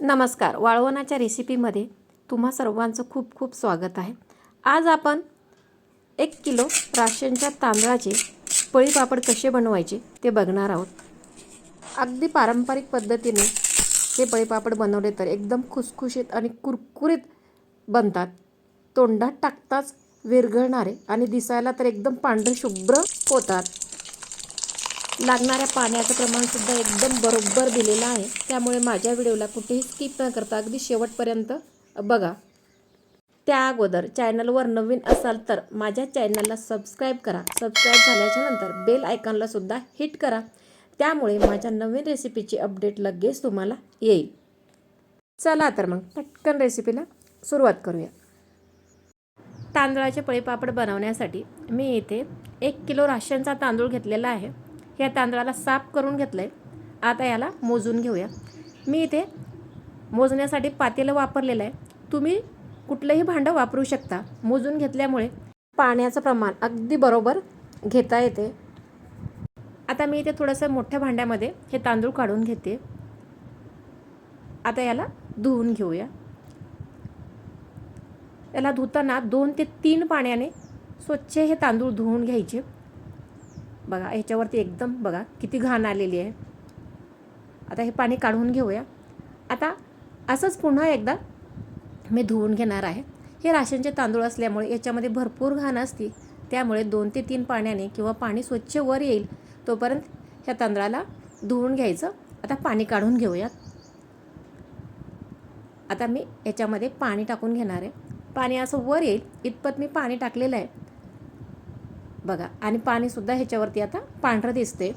नमस्कार वाळवणाच्या रेसिपीमध्ये तुम्हा सर्वांचं खूप खूप स्वागत आहे. आज आपण एक किलो राशनच्या तांदळाचे पळीपापड कसे बनवायचे ते बघणार आहोत. अगदी पारंपरिक पद्धतीने हे पळीपापड बनवले तर एकदम खुसखुशीत आणि कुरकुरीत बनतात. तोंडात टाकताच विरघळणारे आणि दिसायला तर एकदम पांढरे शुभ्र होतात. लागणाऱ्या पाण्याचं प्रमाणसुद्धा एकदम बरोबर दिलेलं आहे. त्यामुळे माझ्या व्हिडिओला कुठेही स्किप न करता अगदी शेवटपर्यंत बघा. त्या अगोदर चॅनलवर नवीन असाल तर माझ्या चॅनलला सबस्क्राईब करा. सबस्क्राईब झाल्याच्यानंतर बेल आयकॉनला सुद्धा हिट करा. त्यामुळे माझ्या नवीन रेसिपीची अपडेट लगेच तुम्हाला येईल. चला तर मग पटकन रेसिपीला सुरुवात करूया. तांदळाचे पळीपापड बनवण्यासाठी मी इथे एक किलो राशनचा तांदूळ घेतलेला आहे. या तांदळाला साफ करून घेतलं आहे आता याला मोजून घेऊया. मी इथे मोजण्यासाठी पातेलं वापरलेलं आहे. तुम्ही कुठलंही भांडं वापरू शकता. मोजून घेतल्यामुळे पाण्याचं प्रमाण अगदी बरोबर घेता येते. आता मी इथे थोडंसं मोठ्या भांड्यामध्ये हे तांदूळ काढून घेते. आता याला धुवून घेऊया. याला धुताना दोन ते तीन पाण्याने स्वच्छ हे तांदूळ धुवून घ्यायचे. बघा ह्याच्यावरती एकदम बघा किती घाण आलेली आहे. आता हे पाणी काढून घेऊया. आता असंच पुन्हा एकदा मी धुवून घेणार आहे. हे राशनचे तांदूळ असल्यामुळे याच्यामध्ये भरपूर घाण असते. त्यामुळे दोन ते तीन पाण्याने किंवा पाणी स्वच्छ वर येईल तोपर्यंत ह्या तांदळाला धुवून घ्यायचं. आता पाणी काढून घेऊयात. आता मी याच्यामध्ये पाणी टाकून घेणार आहे. पाणी असं वर येईल इतपत मी पाणी टाकलेलं आहे. बघा आणि पाणीसुद्धा ह्याच्यावरती आता पांढरं दिसते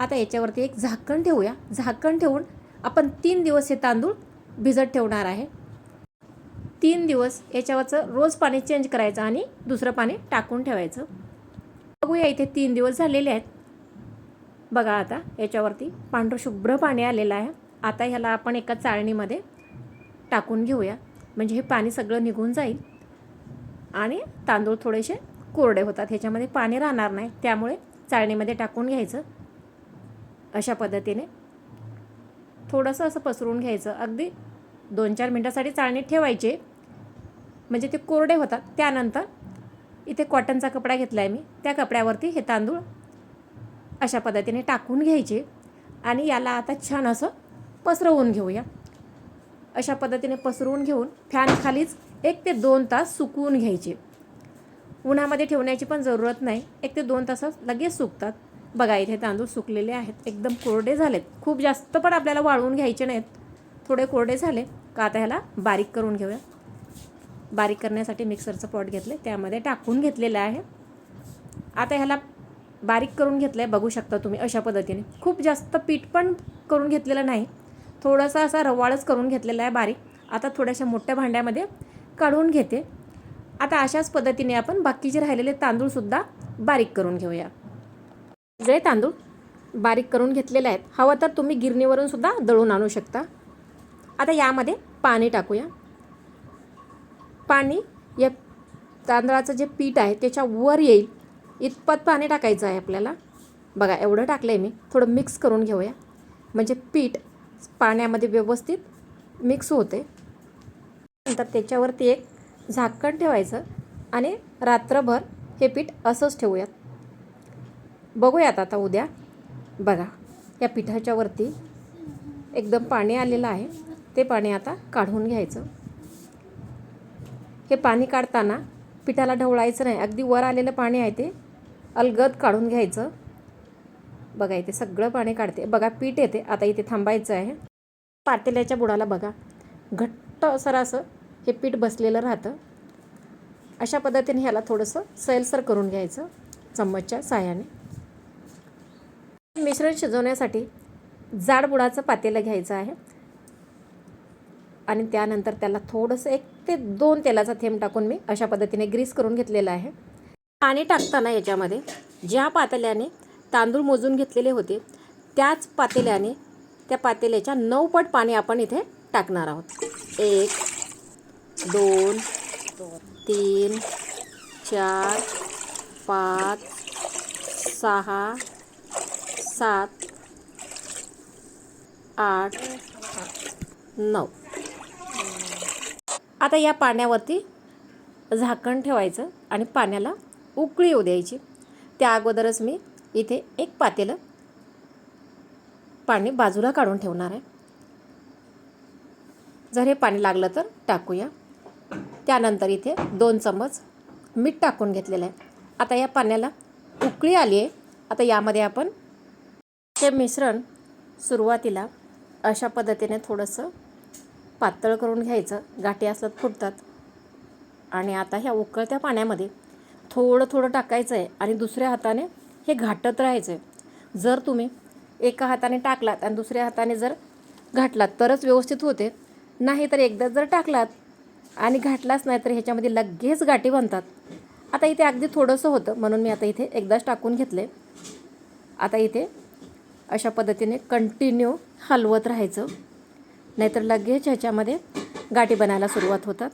आता याच्यावरती एक झाकण ठेवूया. झाकण ठेवून आपण तीन दिवस हे तांदूळ भिजत ठेवणार आहे. तीन दिवस याच्यावरचं रोज पाणी चेंज करायचं आणि दुसरं पाणी टाकून ठेवायचं. बघूया इथे तीन दिवस झालेले आहेत. बघा आता याच्यावरती पांढरं शुभ्र पाणी आलेलं आहे. आता ह्याला आपण एका चाळणीमध्ये टाकून घेऊया. म्हणजे हे पाणी सगळं निघून जाईल. आणि तांदूळ थोडेसे कोरडे होतात. ह्याच्यामध्ये पाणी राहणार नाही. त्यामुळे चाळणीमध्ये टाकून घ्यायचं. अशा पद्धतीने थोडंसं असं पसरून घ्यायचं. अगदी दोन चार मिनटासाठी चाळणीत ठेवायचे. म्हणजे ते कोरडे होतात. त्यानंतर इथे कॉटनचा कपडा घेतला आहे मी. त्या कपड्यावरती हे तांदूळ अशा पद्धतीने टाकून घ्यायचे. आणि याला आता छान असं पसरवून घेऊया. अशा पद्धतीने पसरवून घेऊन फॅन खालीच एक ते दोन तास सुकवून घ्यायचे. उन्हामध्ये ठेवण्याची पण जरूरत नाही. एक ते दोन तासात लगेच सुकतात. बघा इथे तांदूळ सुकलेले आहेत. एकदम कोरडे झालेत. खूप जास्त पण आपल्याला वाळवून घ्यायचे नाहीत. थोडे कोरडे झाले का आता ह्याला बारीक करून घेऊया. बारीक करण्यासाठी मिक्सरचं पॉट घेतले त्यामध्ये टाकून घेतलेलं आहे. आता ह्याला बारीक करून घेतलं आहे बघू शकता तुम्ही अशा पद्धतीने. खूप जास्त पीठ पण करून घेतलेलं नाही. थोडासा असा रवाळच करून घेतलेला आहे बारीक. आता थोड्याशा मोठ्या भांड्यामध्ये काढून घेते. आता अशाच पद्धतीने आपण बाकीचे राहिलेले तांदूळसुद्धा बारीक करून घेऊया. सगळे तांदूळ बारीक करून घेतलेले आहेत. हवं तर तुम्ही गिरणीवरून सुद्धा दळून आणू शकता. आता यामध्ये पाणी टाकूया. पाणी या तांदळाचं जे पीठ आहे त्याच्या वर येईल. इतपत पाणी टाकायचं आहे आपल्याला. बघा एवढं टाकलं आहे मी. थोडं मिक्स करून घेऊया. म्हणजे पीठ पाण्यामध्ये व्यवस्थित मिक्स होते. नंतर त्याच्यावरती एक झाकण ठेवायचं आणि रात्रभर हे पीठ असंच ठेवूयात. बघूयात आता उद्या. बघा या पिठाच्यावरती एकदम पाणी आलेलं आहे. ते पाणी आता काढून घ्यायचं. हे पाणी काढताना पिठाला ढवळायचं नाही. अगदी वर आलेलं पाणी आहे ते अलगद काढून घ्यायचं. बघा इथे सगळं पाणी काढते. बघा पीठ येते. आता इथे थांबायचं आहे. पातेल्याच्या बुडाला बघा. घट्ट सर असं हे पीठ बसलेलं राहतं. अशा पद्धतीने ह्याला थोडंसं सैलसर करून घ्यायचं चम्मचच्या साह्याने. मिश्रण शिजवण्यासाठी जाड बुडाचं पातेलं घ्यायचं आहे. आणि त्यानंतर त्याला थोडंसं एक ते दोन तेलाचा थेंब टाकून मी अशा पद्धतीने ग्रीस करून घेतलेलं आहे. पाणी टाकताना याच्यामध्ये ज्या पातेल्याने तांदूळ मोजून घेतलेले होते त्याच पातेल्याने त्या पातेल्याच्या नऊ पट पाणी आपण इथे टाकणार आहोत. एक दोन तीन चार पाच सहा सात आठ नऊ. आता या पाण्यावरती झाकण ठेवायचं आणि पाण्याला उकळी येऊ द्यायची. त्या अगोदरच मी इथे एक पातेलं पाणी बाजूला काढून ठेवणार आहे. जर हे पाणी लागलं तर टाकूया. त्यानंतर इथे दोन चम्मच मीठ टाकून घेतलेलं आहे. आता या पाण्याला उकळी आली आहे. आता यामध्ये आपण हे मिश्रण सुरुवातीला अशा पद्धतीने थोडंसं पातळ करून घ्यायचं. गाठी असतात फुटतात. आणि आता ह्या उकळत्या पाण्यामध्ये थोडं थोडं टाकायचं आहे आणि दुसऱ्या हाताने हे घाटत राहायचं आहे. जर तुम्ही एका हाताने टाकलात आणि दुसऱ्या हाताने जर घाटलात तरच व्यवस्थित होते. नाही तर एकदा जर टाकलात आणि घाटलाच नाही तर ह्याच्यामध्ये लगेच गाठी बनतात आता इथे अगदी थोडंसं होतं म्हणून मी आता इथे एकदाच टाकून घेतले. आता इथे अशा पद्धतीने कंटिन्यू हलवत राहायचं. नाहीतर लगेच ह्याच्यामध्ये गाठी बनायला सुरुवात होतात.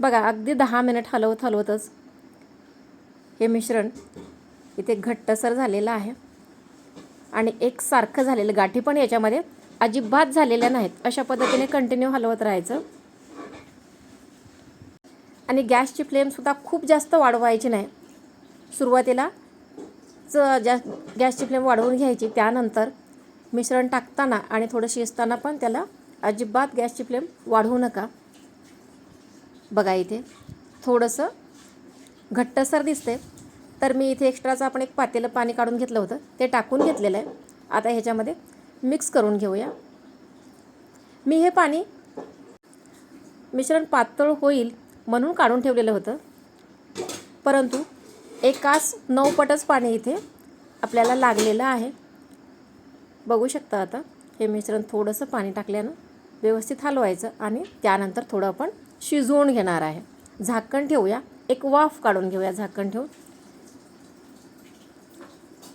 बघा अगदी दहा मिनिट हलवत हलवतच हे मिश्रण इथे घट्टसर झालेलं आहे. आणि एकसारखं झालेलं गाठी पण याच्यामध्ये अजिबात झालेल्या नाहीत. अशा पद्धतीने कंटिन्यू हलवत राहायचं. आणि गॅसची फ्लेमसुद्धा खूप जास्त वाढवायची नाही. सुरुवातीला च जा गॅसची फ्लेम वाढवून घ्यायची त्यानंतर मिश्रण टाकताना आणि थोडं शिजताना पण त्याला अजिबात गॅसची फ्लेम वाढवू नका. बघा इथे थोडंसं घट्टसर दिसते तर मी इथे एक्स्ट्राचं आपण एक पातेलं पाणी काढून घेतलं होतं ते टाकून घेतलेलं आहे. आता ह्याच्यामध्ये मिक्स करून घेऊया. मी हे पाणी मिश्रण पातळ होईल म्हणून काढून ठेवलेलं होतं. परंतु एकाच नऊपटच पाणी इथे आपल्याला लागलेलं आहे. बघू शकता आता हे मिश्रण थोडंसं पाणी टाकल्यानं व्यवस्थित हलवायचं आणि त्यानंतर थोडं आपण शिजवून घेणार आहे. झाकण ठेवूया. एक वाफ काढून घेऊया झाकण ठेवून.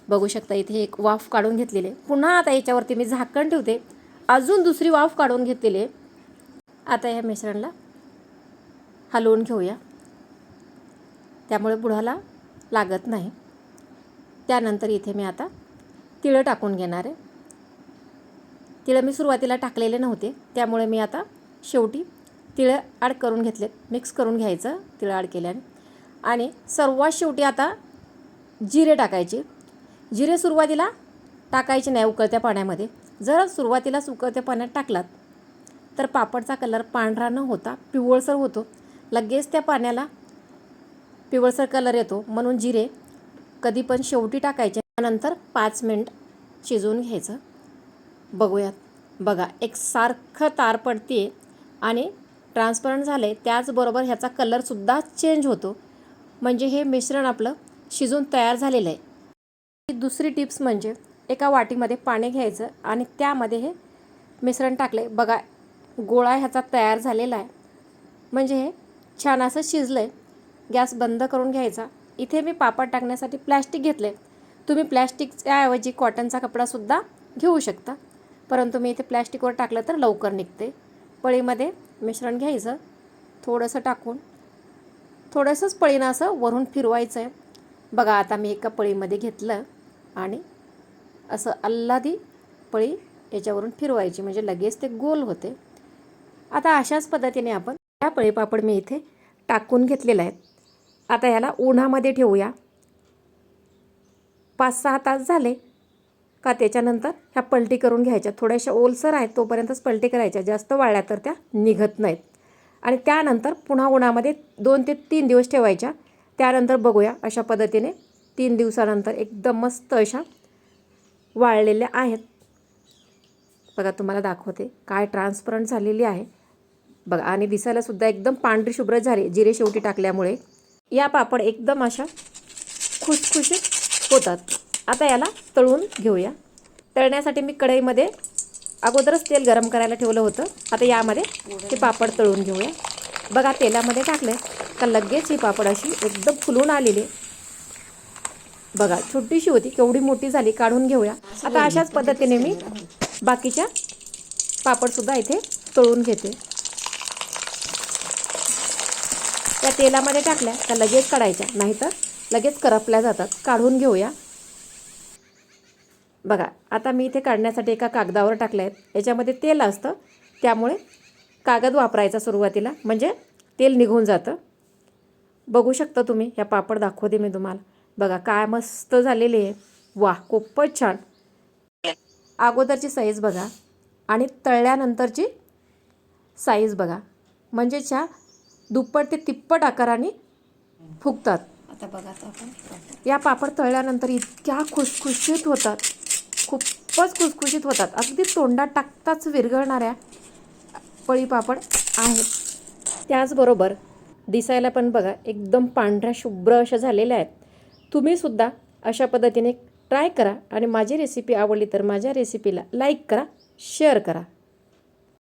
बघू शकता इथे एक वाफ काढून घेतलेली. आहे पुन्हा आता याच्यावरती मी झाकण ठेवते. अजून दुसरी वाफ काढून घेतलेली आहे. आता या मिश्रणला हलवून घेऊया. त्यामुळे बुडाला लागत नाही. त्यानंतर इथे मी आता तिळं टाकून घेणार आहे. तिळं मी सुरुवातीला टाकलेले नव्हते. त्यामुळे मी आता शेवटी तिळं ॲड करून घेतले मिक्स करून घ्यायचं तिळं ॲड केल्याने. आणि सर्वात शेवटी आता जिरे टाकायचे. जिरे सुरुवातीला टाकायचे नाही उकळत्या पाण्यामध्ये. जर सुरुवातीलाच उकळत्या पाण्यात टाकलात तर पापडचा कलर पांढरा न होता पिवळसर होतो. लगेच त्या पाण्याला पिवळसर कलर येतो. म्हणून जिरे कधी पण शेवटी टाकायचे. त्यानंतर पाच मिनिट शिजवून घ्यायचं. बघूयात. बघा एक सारखं तार पडते आणि ट्रान्सपरंट झाले त्याचबरोबर ह्याचा कलरसुद्धा चेंज होतो. म्हणजे हे मिश्रण आपलं शिजून तयार झालेलं आहे. दुसरी टिप्स म्हणजे एका वाटीमध्ये पाणी घ्यायचं आणि त्यामध्ये हे मिश्रण टाकले बघा गोळा ह्याचा तयार झालेला आहे. म्हणजे हे छान असं शिजलं आहे गॅस बंद करून घ्यायचा. इथे मी पापड टाकण्यासाठी प्लॅस्टिक घेतले तुम्ही प्लॅस्टिकच्या ऐवजी कॉटनचा कपडासुद्धा घेऊ शकता. परंतु मी इथे प्लॅस्टिकवर टाकलं तर लवकर निघते. पळीमध्ये मिश्रण घ्यायचं. थोडंसं टाकून थोडंसंच पळीनं असं वरून फिरवायचं आहे बघा आता मी एका पळीमध्ये घेतलं आणि असं अल्लादी पळी याच्यावरून फिरवायची. म्हणजे लगेच ते गोल होते. आता अशाच पद्धतीने आपण या पळीपापड मी इथे टाकून घेतलेलं आहे आता याला उन्हामध्ये ठेवूया. पाच सहा तास झाले का त्याच्यानंतर ह्या पलटी करून घ्यायच्या. थोड्याशा ओलसर आहेत तोपर्यंतच पलटी करायच्या. जास्त वाळल्या तर त्या निघत नाहीत. आणि त्यानंतर पुन्हा उन्हामध्ये दोन ते तीन दिवस ठेवायच्या. त्यानंतर बघूया अशा पद्धतीने तीन दिवसानंतर एकदम मस्त अशा वाळलेल्या आहेत. बघा तुम्हाला दाखवते. काय ट्रान्सपरंट झालेली आहे. बघा आणि दिसायलासुद्धा एकदम पांढरी शुभ्र झाली जिरे शेवटी टाकल्यामुळे. या पापड एकदम अशा खुसखुशीत होतात. आता याला तळून घेऊया. तळण्यासाठी मी कढईमध्ये अगोदरच तेल गरम करायला ठेवलं होतं. आता यामध्ये ते पापड तळून घेऊया. बघा तेलामध्ये टाकलं का लगेच ही पापड अशी एकदम फुलून आलेली बघा छोटीशी होती केवढी मोठी झाली काढून घेऊया. आता अशाच पद्धतीने मी बाकीच्या पापडसुद्धा इथे तळून घेते. त्या तेलामध्ये टाकल्या त्या लगेच काढायच्या नाहीतर लगेच करपल्या जातात. काढून घेऊया. बघा आता मी इथे काढण्यासाठी एका कागदावर टाकले आहेत याच्यामध्ये तेल असतं त्यामुळे कागद वापरायचा सुरुवातीला. म्हणजे तेल निघून जातं. बघू शकता तुम्ही ह्या पापड दाखवते मी तुम्हाला. बघा काय मस्त झालेली आहे. वा खूपच छान. अगोदरची साईज बघा आणि तळल्यानंतरची साईज बघा. म्हणजे च्या दुप्पट ते तिप्पट आकाराने फुगतात. आता बघा आपण. या पापड तळल्यानंतर इतक्या खुसखुशीत होतात. खूपच खुसखुशीत होतात. अगदी तोंडात टाकताच विरघळणाऱ्या पळी पापड आहेत. त्याचबरोबर दिसायला पण बघा एकदम पांढऱ्या शुभ्र अशा झालेल्या आहेत. तुम्हीसुद्धा अशा पद्धतीने ट्राय करा आणि माझी रेसिपी आवडली तर माझ्या रेसिपीला लाईक करा शेअर करा.